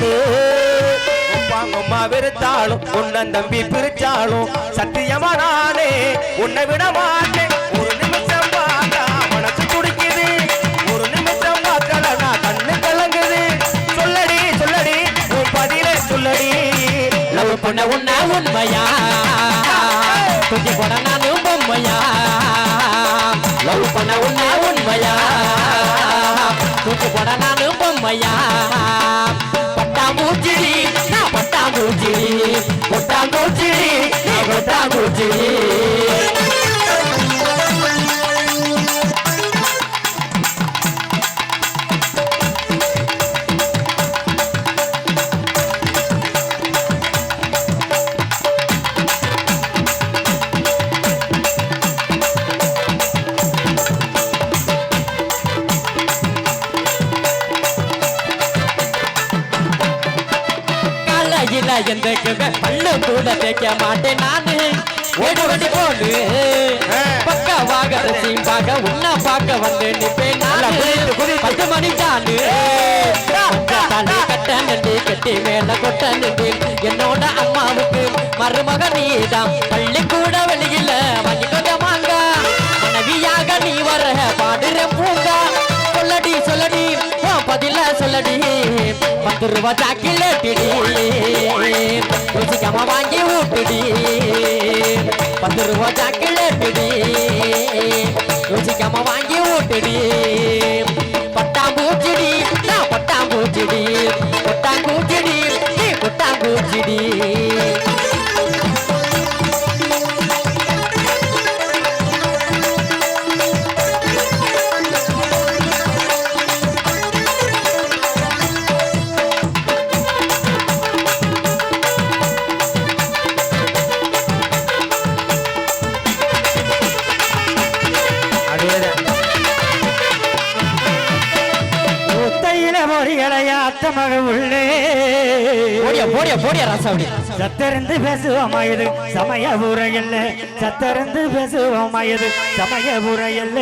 அடிநாடு உப்பாங்கம்மா வெறுத்தாலும் உன்னன் தம்பி பிரிச்சாலும் சத்தியமா நானே உன்னை விட மாட்டேன். ஒரு நிமிஷம் பார்த்தா மனசு துடிக்குது. ஒரு நிமிஷம் பார்க்கல நான் கண்ணு கலங்குது. சொல்லடி சொல்லடி உன் பதில சொல்லடி. லவ் பண்ண உன்ன உண்மையா? துதி போட நானும் பொம்மையா? லவ் பண்ண உன்ன உண்மையா? துதி கூட நானும் பொம்மையா பட்டாம்பூச்சிடி நான் பட்டாம்பூச்சிடி கொட்டாம்பூச்சிடி காலையில எந்திரிக்குவே பல்லு கூட தேய்க்க மாட்டேன் நானு. ஓடி ஓடி போடு பக்கவாக ரசியும் பார்க்க உன்னை பார்க்க வந்து நிப்பேன் நானு. குதித்து, குதித்து. பத்து மணி தானு. தலை கட்ட நின்று கட்டி மேல கொட்ட நின்று என்னோட அம்மாவுக்கு மருமக நீதான். பள்ளிக்கூட பதில சொல்லடி பத்து ரூபா சாக்கிலேட்டிடி ருசிக்காம வாங்கி ஊட்டுடி பத்து ரூபா சாக்கிலேட்டிடி ருசிக்காம வாங்கி ஊட்டுடி மொழிகளையா அத்த மக உள்ளே. போடியா போடியா போடியா ராசாவடி. சத்தருந்து பேசுவோமா இது? சமய உரையல்ல சத்தருந்து பேசுவோமா இது? சமய உரையல்ல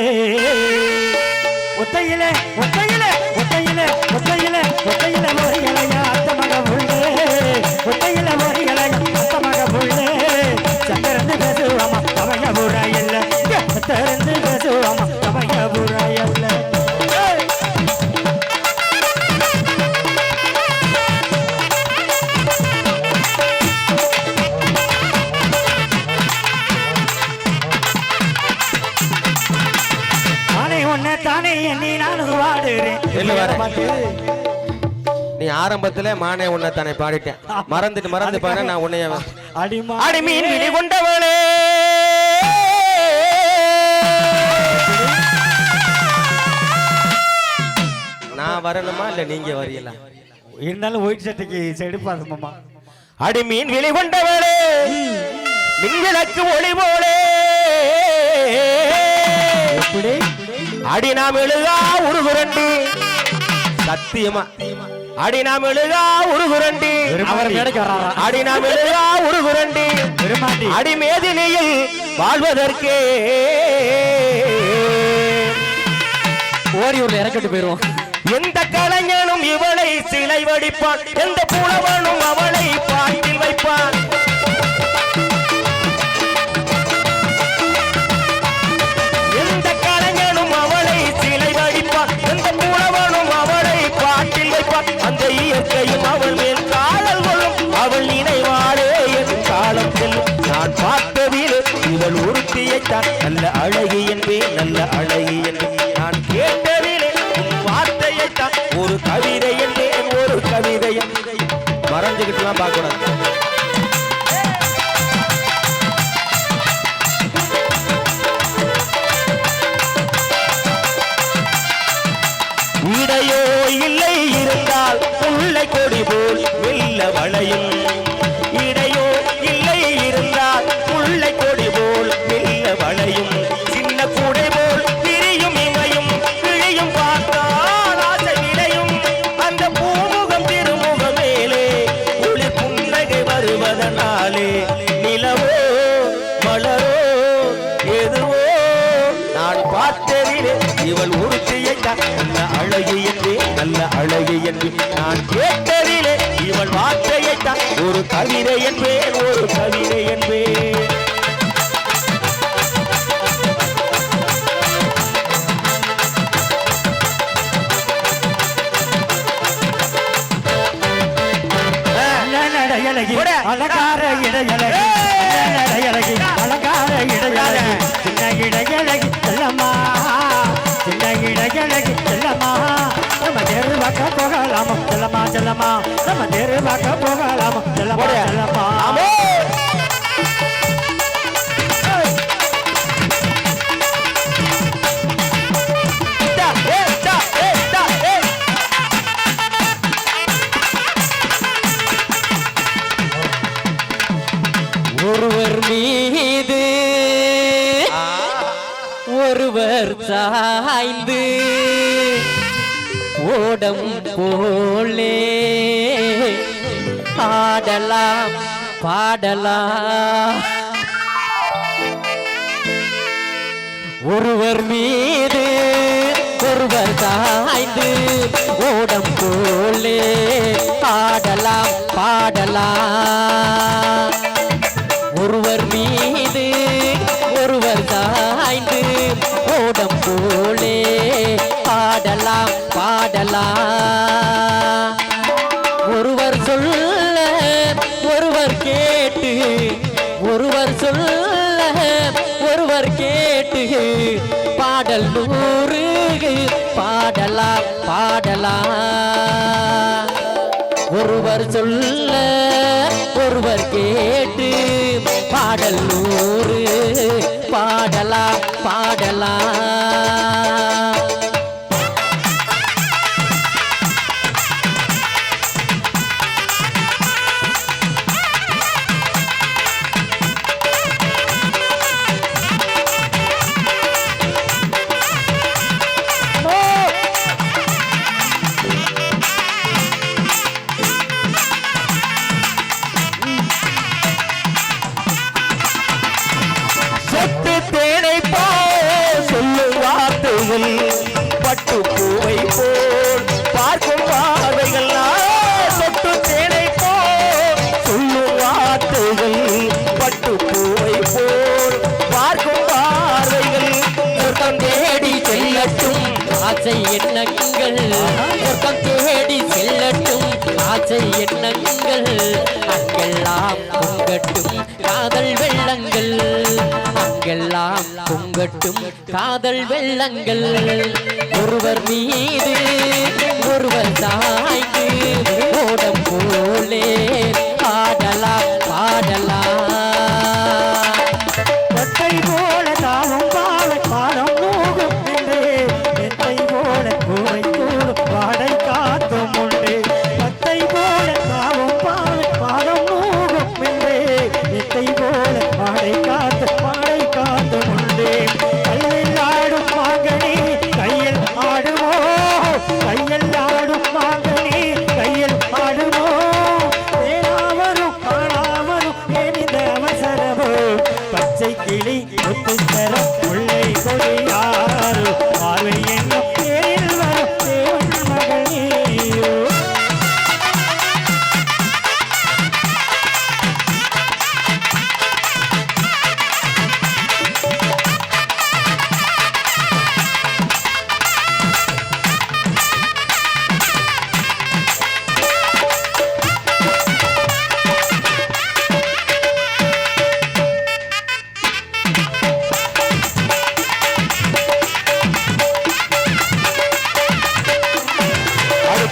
ஒத்தையில ஒத்தையில ஒத்தையில ஒத்தையில ஒத்தையில மொழிகளையா அத்த மக உள்ளே. ஒத்தையில வரேன். நீ ஆரம்பத்துல மானே உன்னை தானே பாடிட்டேன். மறந்துட்டு மறந்து பாரு நான் உன்னைய அடிமா அடி மீன் விழி கொண்டவளே. நான் வரணுமா இல்ல நீங்க வரீங்களா? இருந்தாலும் ஒயிட் சட்டைக்கு செடுப்பாது மாமா. அடி மீன் விழி கொண்டவளே. மின்விளக்கு ஒளி போலே. அடி நாம் எழுதா உருகுரண்டி. சத்தியமா. அடி நாம் எழுதா உருகுரண்டி அவர் மேடைக்கு வர்றாரா அடி நாம் எழுதா உருகுரண்டி பெருமாண்டி அடி மேதினியில் வாழ்வதற்கே. ஓரியூர்ல இறக்கிட்டு போயிருவோம். எந்த கலைஞனும் இவளை சிலை வடிப்பான். எந்த புலவனும் அவளை பாட்டில் வைப்பான். கேட்டான் நல்ல அழகி என்பே நல்ல அழகி என்பே நான் கேட்டதிலே வார்த்தையை தான். ஒரு கவிதை என்பே ஒரு கவிதை மறைஞ்சுக்கிட்டுலாம் பார்க்கக்கூடாது. இடையோ இல்லை இருந்தால் முல்லை கொடி போல் மெல்ல வளையும். இடை என்று நான் கேட்டதிலே இவள் வார்த்தையை தான். ஒரு கவிதை என்பேன் ஒரு கவிதை என்பேன். அலங்கார இடையழகி செல்லம்மா நம்ம தெரு பக்கம் போகலாமா? செல்லம்மா போடு. ஓடம் போலே. ஆடலாம் பாடலாம். ஒருவர் மீது ஒருவர் தாய்ந்து ஓடம் போலே. பாடலாம் பாடலாம். பாடலாம் பாடலாம் ஒருவர் சொல்ல ஒருவர் கேட்டு பாடல் நூறு. பாடலாம் பாடலாம் ஆசை எண்ணங்கள். அங்கெல்லாம் பொங்கட்டும் காதல் வெள்ளங்கள். அங்கெல்லாம் பொங்கட்டும் காதல் வெள்ளங்கள். ஒருவர் மீது ஒருவர் தாய்க்கு ஓடம் போலே கொடியா